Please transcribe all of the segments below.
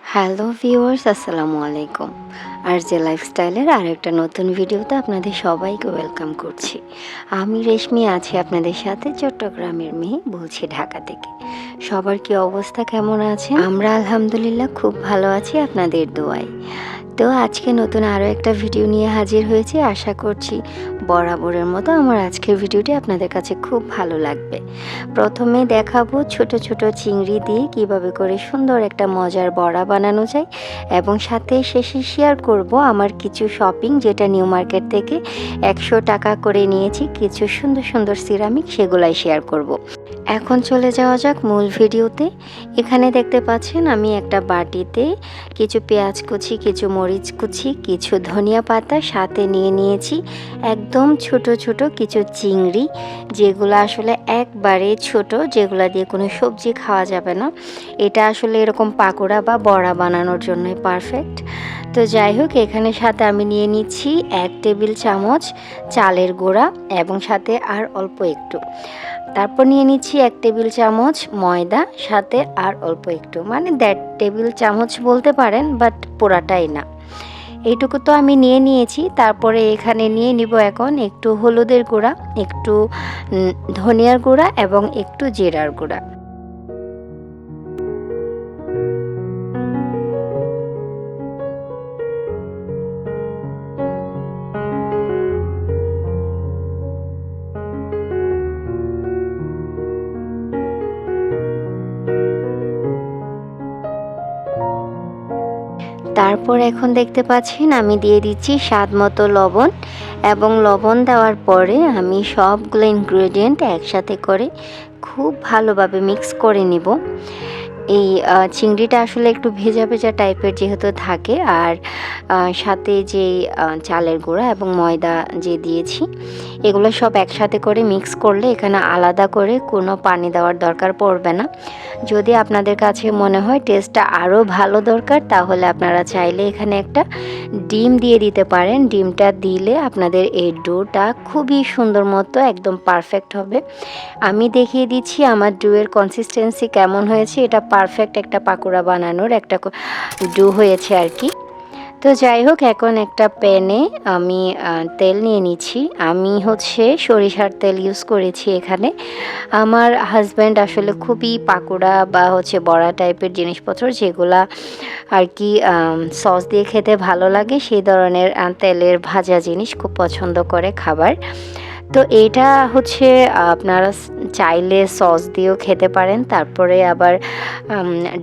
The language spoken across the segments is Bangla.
হ্যালো ভিউয়ার্স আসসালামু আলাইকুম। আর যে লাইফস্টাইলের আরেকটা নতুন ভিডিওতে আপনাদের সবাইকে ওয়েলকাম করছি। আমি রেশমি আছি আপনাদের সাথে চট্টগ্রামের মেয়ে বলছি ঢাকা থেকে। সবার কি অবস্থা কেমন আছে আমরা আলহামদুলিল্লাহ খুব ভালো আছি আপনাদের দোয়ায়। তো আজকে নতুন আরও একটা ভিডিও নিয়ে হাজির হয়েছি। আশা করছি বরাবরের মতো আমার আজকের ভিডিওটি আপনাদের কাছে খুব ভালো লাগবে। প্রথমে দেখাবো ছোট ছোট চিংড়ি দিয়ে কীভাবে করে সুন্দর একটা মজার বড়া বানানো যায় এবং সাথে শেষে শেয়ার করব আমার কিছু শপিং যেটা নিউ মার্কেট থেকে একশো টাকা করে নিয়েছি, কিছু সুন্দর সুন্দর সিরামিক সেগুলাই শেয়ার করব। এখন চলে যাওয়া যাক মূল ভিডিওতে। এখানে দেখতে পাচ্ছেন আমি একটা বাটিতে কিছু পেঁয়াজ কুচি, কিছু মরিচ কুচি, কিছু ধনিয়া পাতা সাথে নিয়ে নিয়েছি। একদম ছোট ছোট কিছু চিংড়ি, যেগুলো আসলে একবারে ছোট, যেগুলো দিয়ে কোনো সবজি খাওয়া যাবে না। এটা আসলে এরকম পাকোড়া বা বড়া বানানোর জন্যই পারফেক্ট তো যাই হোক, এখানে সাথে আমি নিয়ে নিচ্ছি এক টেবিল চামচ চালের গুঁড়া এবং সাথে আর অল্প একটু। তারপর নিয়ে নিচ্ছি এক টেবিল চামচ ময়দা, সাথে আর অল্প একটু। মানে দেড় টেবিল চামচ বলতে পারেন বাট পোড়াটাই না। এইটুকু তো আমি নিয়ে নিয়েছি, তারপরে এখানে নিয়ে নিব এখন একটু হলুদের গুঁড়া, একটু ধনিয়ার গুঁড়া এবং একটু জিরার গুঁড়া। তারপর এখন দেখতে পাচ্ছেন আমি দিয়ে দিচ্ছি স্বাদ মতো লবণ এবং লবণ দেওয়ার পরে আমি সবগুলো ইনগ্রেডিয়েন্ট একসাথে করে খুব ভালোভাবে মিক্স করে নিব। এই চিংড়িটা আসলে একটু ভেজা ভেজা টাইপের যেহেতু থাকে, আর সাথে যে চালের গুঁড়া এবং ময়দা যে দিয়েছি, এগুলো সব একসাথে করে মিক্স করলে এখানে আলাদা করে কোনো পানি দেওয়ার দরকার পড়বে না। যদি আপনাদের কাছে মনে হয় টেস্টটা আরও ভালো দরকার, তাহলে আপনারা চাইলে এখানে একটা ডিম দিয়ে দিতে পারেন। ডিমটা দিলে আপনাদের এই ডোটা খুবই সুন্দর মতো একদম পারফেক্ট হবে। আমি দেখিয়ে দিচ্ছি আমার ডোয়ের কনসিস্টেন্সি কেমন হয়েছে, এটা পারফেক্ট একটা পাকোড়া বানানোর একটা ডু হয়েছে আর কি। তো যাই হোক, এখন একটা প্যানে আমি তেল নিয়ে নিচ্ছি। আমি হচ্ছে সরিষার তেল ইউজ করেছি এখানে। আমার হাজব্যান্ড আসলে খুবই পাকোড়া বা হচ্ছে বড়া টাইপের জিনিসপত্র যেগুলা আর কি সস দিয়ে খেতে ভালো লাগে, সেই ধরনের তেলের ভাজা জিনিস খুব পছন্দ করে খাবার। তো এইটা হচ্ছে, আপনারা চাইলে সস দিয়েও খেতে পারেন। তারপরে আবার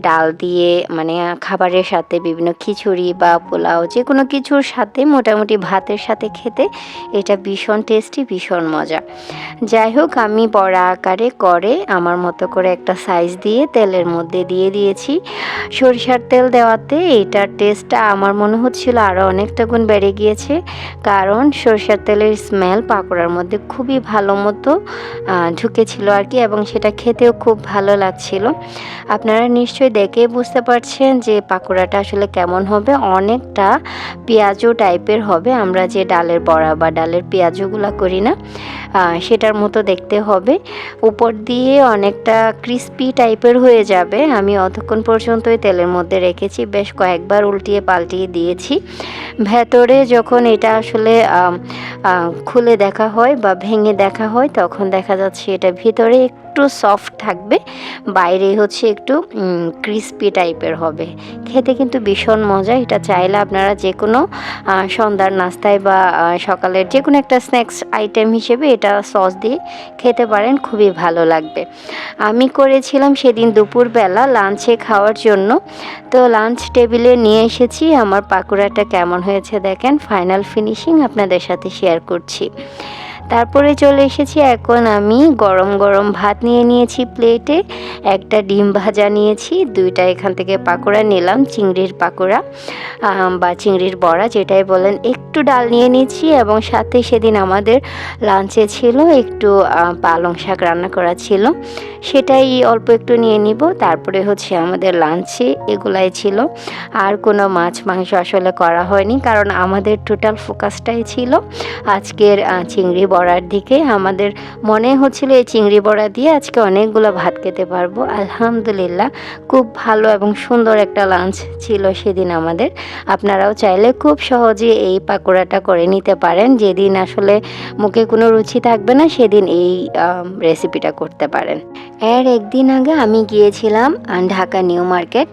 ডাল দিয়ে মানে খাবারের সাথে বিভিন্ন খিচুড়ি বা পোলাও যে কোনো কিছুর সাথে, মোটামুটি ভাতের সাথে খেতে এটা ভীষণ টেস্টি ভীষণ মজা। যাই হোক, আমি বড়া আকারে করে আমার মতো করে একটা সাইজ দিয়ে তেলের মধ্যে দিয়ে দিয়েছি। সরিষার তেল দেওয়াতে এটার টেস্টটা আমার মনে হচ্ছিল আরও অনেকটা গুণ বেড়ে গিয়েছে। কারণ সরিষার তেলের স্মেল পাকোড়ার মধ্যে খুবই ভালো মতো ঢুকেছিল আর কি এবং সেটা খেতেও খুব ভালো লাগছিল। আপনারা নিশ্চয়ই দেখে বুঝতে পারছেন যে পাকোড়াটা আসলে কেমন হবে। অনেকটা পেঁয়াজও টাইপের হবে। আমরা যে ডালের বড়া বা ডালের পেঁয়াজগুলা করি না সেটার মতো দেখতে হবে। উপর দিয়ে অনেকটা ক্রিস্পি টাইপের হয়ে যাবে। আমি অতক্ষণ পর্যন্তই তেলের মধ্যে রেখেছি। বেশ কয়েকবার উল্টিয়ে পাল্টিয়ে দিয়েছি। ভেতরে যখন এটা আসলে খুলে দেখা হয় বা ভেঙে দেখা হয়, তখন দেখা যাচ্ছে এটা ভিতরে একটু সফট থাকবে, বাইরে হচ্ছে একটু ক্রিস্পি টাইপের হবে। খেতে কিন্তু ভীষণ মজা, এটা চাইলে আপনারা যে কোনো সন্ধ্যার নাস্তায় বা সকালের যে কোনো একটা স্ন্যাক্স আইটেম হিসেবে এটা সস দিয়ে খেতে পারেন, খুবই ভালো লাগবে। আমি করেছিলাম সেদিন দুপুরবেলা লাঞ্চে খাওয়ার জন্য। তো লাঞ্চ টেবিলে নিয়ে এসেছি, আমার পাকোড়াটা কেমন হয়েছে দেখেন ফাইনাল ফিনিশিং আপনাদের সাথে শেয়ার করছি। তারপরে চলে এসেছি এখন আমি গরম গরম ভাত নিয়ে নিয়েছি প্লেটে। একটা ডিম ভাজা নিয়েছি, দুইটা এখান থেকে পাকোড়া নিলাম, চিংড়ির পাকোড়া বা চিংড়ির বড়া যেটাই বলেন। একটু ডাল নিয়ে নিয়েছি এবং সাথে সেদিন আমাদের লাঞ্চে ছিল একটু পালং শাক রান্না করা ছিল। সেটাই অল্প একটু নিয়ে নিব, তারপরে হচ্ছে আমাদের লাঞ্চে এগুলাই ছিল। আর কোনো মাছ মাংস আসলে করা হয়নি, কারণ আমাদের টোটাল ফোকাসটাই ছিল আজকের চিংড়ি বড়া করার দিকে। আমাদের মনে হচ্ছিল এই চিংড়ি বড়া দিয়ে আজকে অনেকগুলো ভাত খেতে পারব। আলহামদুলিল্লাহ, খুব ভালো এবং সুন্দর একটা লাঞ্চ ছিল সেদিন আমাদের। আপনারাও চাইলে খুব সহজে এই পাকোড়াটা করে নিতে পারেন। যেদিন আসলে মুখে কোনো রুচি থাকবে না, সেদিন এই রেসিপিটা করতে পারেন। এর একদিন আগে আমি গিয়েছিলাম ঢাকা নিউ মার্কেট।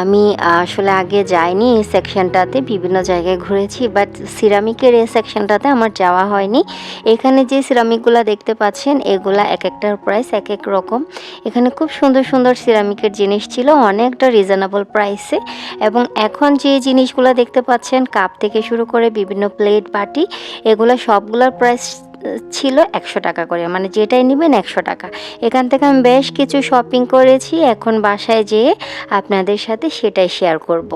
আমি আসলে আগে যাইনি এই সেকশনটাতে বিভিন্ন জায়গায় ঘুরেছি বাট সিরামিকের এই সেকশনটাতে আমার যাওয়া হয়নি। এখানে যে সিরামিকগুলো দেখতে পাচ্ছেন, এগুলা এক একটার প্রাইস এক এক রকম। এখানে খুব সুন্দর সুন্দর সিরামিকের জিনিস ছিল, অনেকটা রিজনেবল প্রাইসে এবং এখন যে জিনিসগুলো দেখতে পাচ্ছেন, কাপ থেকে শুরু করে বিভিন্ন প্লেট বাটি, এগুলো সবগুলোর প্রাইস ছিল একশো টাকা করে। মানে যেটাই নেবেন একশো টাকা। এখান থেকে আমি বেশ কিছু শপিং করেছি। এখন বাসায় যেয়ে আপনাদের সাথে সেটাই শেয়ার করব।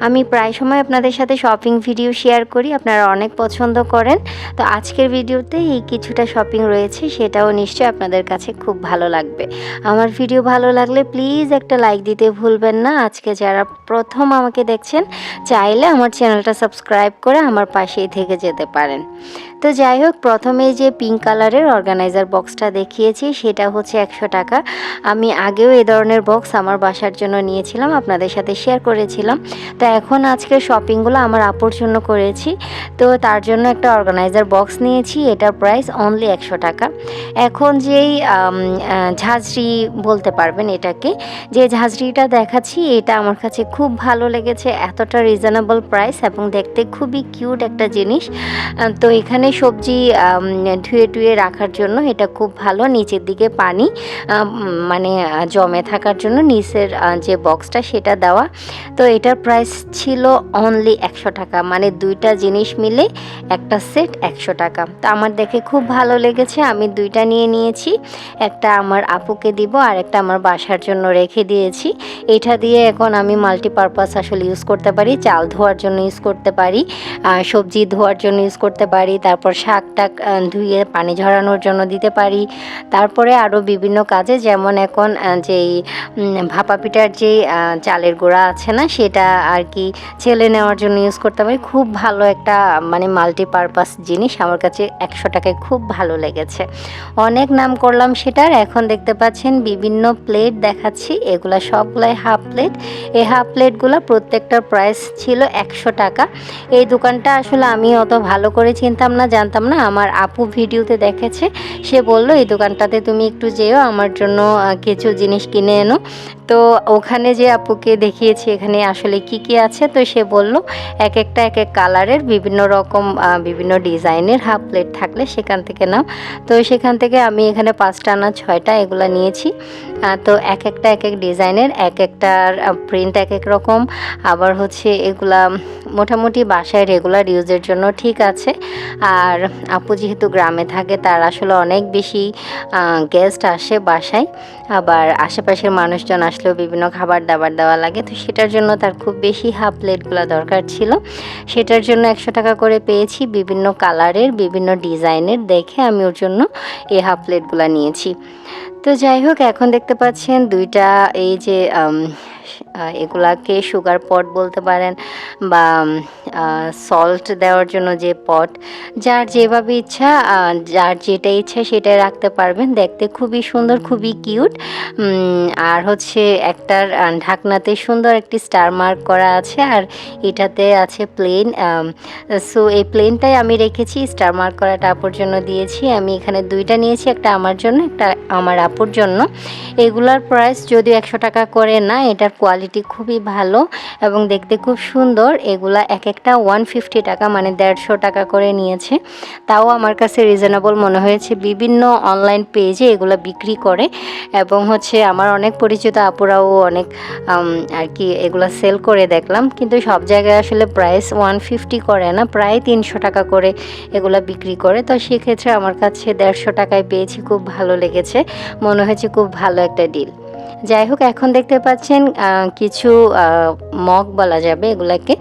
আমি প্রায় সময় আপনাদের সাথে শপিং ভিডিও শেয়ার করি। আপনারা অনেক পছন্দ করেন। তো আজকের ভিডিওতে এই কিছুটা শপিং রয়েছে। সেটাও নিশ্চয়ই আপনাদের কাছে খুব ভালো লাগবে। আমার ভিডিও ভালো লাগলে প্লিজ একটা লাইক দিতে ভুলবেন না। আজকে যারা প্রথম আমাকে দেখছেন, চাইলে আমার চ্যানেলটা সাবস্ক্রাইব করে আমার পাশেই থেকে যেতে পারেন। তো যাই হোক, প্রথমে যে পিঙ্ক কালারের অর্গানাইজার বক্সটা দেখিয়েছি, সেটা হচ্ছে একশো টাকা। আমি আগেও এ ধরনের বক্স আমার বাসার জন্য নিয়েছিলাম, আপনাদের সাথে শেয়ার করেছিলাম। তো এখন আজকের শপিংগুলো আমার আপুর জন্য করেছি। তো তার জন্য একটা অর্গানাইজার বক্স নিয়েছি, এটার প্রাইস অনলি একশো টাকা। এখন যেই ঝাঁঝরি বলতে পারবেন এটাকে, যে ঝাঁঝরিটা দেখাচ্ছি, এটা আমার কাছে খুব ভালো লেগেছে, এতটা রিজনেবল প্রাইস এবং দেখতে খুবই কিউট একটা জিনিস। তো এখানে সবজি ধুয়ে টুয়ে রাখার জন্য এটা খুব ভালো। নিচের দিকে পানি মানে জমে থাকার জন্য নিচের যে বক্সটা সেটা দেওয়া। তো এটার প্রাইস ছিল অনলি একশো টাকা মানে দুইটা জিনিস মিলে একটা সেট একশো টাকা। তো আমার দেখে খুব ভালো লেগেছে, আমি দুইটা নিয়ে নিয়েছি। একটা আমার আপুকে দিব, আর একটা আমার বাসার জন্য রেখে দিয়েছি। এটা দিয়ে এখন আমি মাল্টিপারপাস আসলে ইউজ করতে পারি, চাল ধোয়ার জন্য ইউজ করতে পারি সবজি ধোয়ার জন্য ইউজ করতে পারি তারপর শাক টাক ধুয়ে পানি ঝরানোর জন্য দিতে পারি। তারপরে আরও বিভিন্ন কাজে যেমন এখন যেই ভাপা পিঠার যে চালের গোড়া আছে না, সেটা আর কি ছেলে নেওয়ার জন্য ইউজ করতে পারি। খুব ভালো একটা মানে মাল্টিপারপাস জিনিস। আমার কাছে একশো টাকায় খুব ভালো লেগেছে। অনেক নাম করলাম সেটার। এখন দেখতে পাচ্ছেন বিভিন্ন প্লেট দেখাচ্ছি। এগুলা সবগুলাই হাফ প্লেট এই হাফ প্লেটগুলো প্রত্যেকটার প্রাইস ছিল একশো টাকা। এই দোকানটা আসলে আমি অত ভালো করে চিনতাম না জানতাম না, আমার আপু ভিডিওতে দেখেছে। সে বলল, এই দোকানটাতে তুমি একটু যেও, আমার জন্য কিছু জিনিস কিনে এনো। তো ওখানে যে আপুকে দেখিয়েছি, এখানে আসলে কি কি আছে, তো সে বলল, এক একটা, এক এক কালারের বিভিন্ন রকম বিভিন্ন ডিজাইনের হাফ প্লেট থাকলে সেখান থেকে নাও। তো সেখান থেকে আমি এখানে পাঁচটা না ছয়টা এগুলো নিয়েছি। তো এক একটা, এক এক ডিজাইনের, এক একটার প্রিন্ট এক এক রকম। আবার হচ্ছে এগুলা, মোটামুটি বাসায় রেগুলার ইউজের জন্য ঠিক আছে। আর আপু যেহেতু গ্রামে থাকে, তার আসলে অনেক বেশি গেস্ট আসে বাসায়। আবার আশেপাশের মানুষজন আসলেও বিভিন্ন খাবার দাবার দেওয়া লাগে। তো সেটার জন্য তার খুব বেশি হাফ প্লেটগুলো দরকার ছিল। সেটার জন্য একশো টাকা করে পেয়েছি। বিভিন্ন কালারের বিভিন্ন ডিজাইনের দেখে আমি ওর জন্য এই হাফ প্লেটগুলো নিয়েছি। তো যাই হোক, এখন দেখতে পাচ্ছেন দুইটা এই যে এগুলাকে সুগার পট বলতে পারেন বা সল্ট দেওয়ার জন্য যে পট যার যেভাবে ইচ্ছা যার যেটা ইচ্ছা সেটাই রাখতে পারবেন। দেখতে খুবই সুন্দর, খুবই কিউট আর হচ্ছে একটার ঢাকনাতে সুন্দর একটি স্টার মার্ক করা আছে আর এটাতে আছে প্লেন সো এই প্লেনটাই আমি রেখেছি। স্টার মার্ক করাটা আপুর জন্য দিয়েছি। আমি এখানে দুইটা নিয়েছি, একটা আমার জন্য, একটা আমার আপুর জন্য। এগুলার প্রাইস যদিও একশো টাকা করে না এটার কোয়ালিটি খুবই ভালো এবং দেখতে খুব সুন্দর। এগুলা এক একটা ওয়ান ফিফটি টাকা মানে দেড়শো টাকা করে নিয়েছে। তাও আমার কাছে রিজনেবল মনে হয়েছে। বিভিন্ন অনলাইন পেজে এগুলো বিক্রি করে এবং হচ্ছে আমার অনেক পরিচিত আপুরাও অনেক আর কি এগুলো সেল করে দেখলাম। কিন্তু সব জায়গায় আসলে প্রাইস ওয়ান ফিফটি করে না, প্রায় তিনশো টাকা করে এগুলো বিক্রি করে। তো সেক্ষেত্রে আমার কাছে দেড়শো টাকায় পেয়েছি, খুব ভালো লেগেছে। মনে হয়েছে খুব ভালো একটা ডিল যাই হোক, এখন দেখতে পাচ্ছেন কিছু মগ বলা যাবে এগুলাকে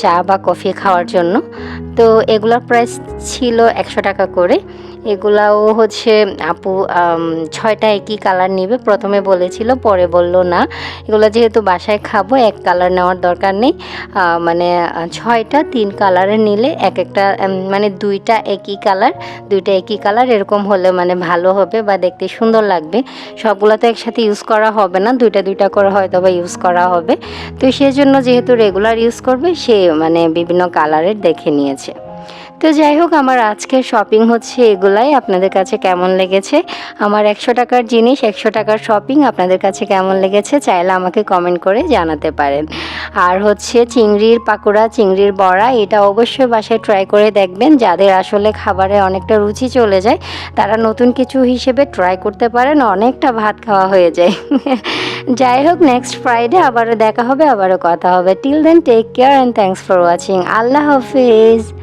চা বা কফি খাওয়ার জন্য। তো এগুলোর প্রাইস ছিল একশো টাকা করে। এগুলাও হচ্ছে আপু ছয়টা একই কালার নেবে। প্রথমে বলেছিল, পরে বলল না। এগুলো যেহেতু বাসায় খাব, এক কালার নেওয়ার দরকার নেই। মানে ছয়টা তিন কালারের নিলে এক একটা মানে দুইটা একই কালার দুইটা একই কালার এরকম হলে মানে ভালো হবে বা দেখতে সুন্দর লাগবে। সবগুলো তো একসাথে ইউজ করা হবে না, দুইটা দুইটা করে হয়তো বা ইউজ করা হবে। তো সেজন্য যেহেতু রেগুলার ইউজ করবে, সে মানে বিভিন্ন কালারের দেখে নিয়েছে। তো যাই হোক, আমার আজকের শপিং হচ্ছে এগুলাই। আপনাদের কাছে কেমন লেগেছে? আমার একশো টাকার জিনিস, একশো টাকার শপিং আপনাদের কাছে কেমন লেগেছে চাইলে আমাকে কমেন্ট করে জানাতে পারেন। আর হচ্ছে চিংড়ির পাকোড়া, চিংড়ির বড়া, এটা অবশ্যই বাসায় ট্রাই করে দেখবেন। যাদের আসলে খাবারে অনেকটা রুচি চলে যায়, তারা নতুন কিছু হিসেবে ট্রাই করতে পারেন, অনেকটা ভাত খাওয়া হয়ে যায়। যাই হোক নেক্সট ফ্রাইডে আবারও দেখা হবে, আবারও কথা হবে। Till then take care and thanks for watching Allah Hafiz.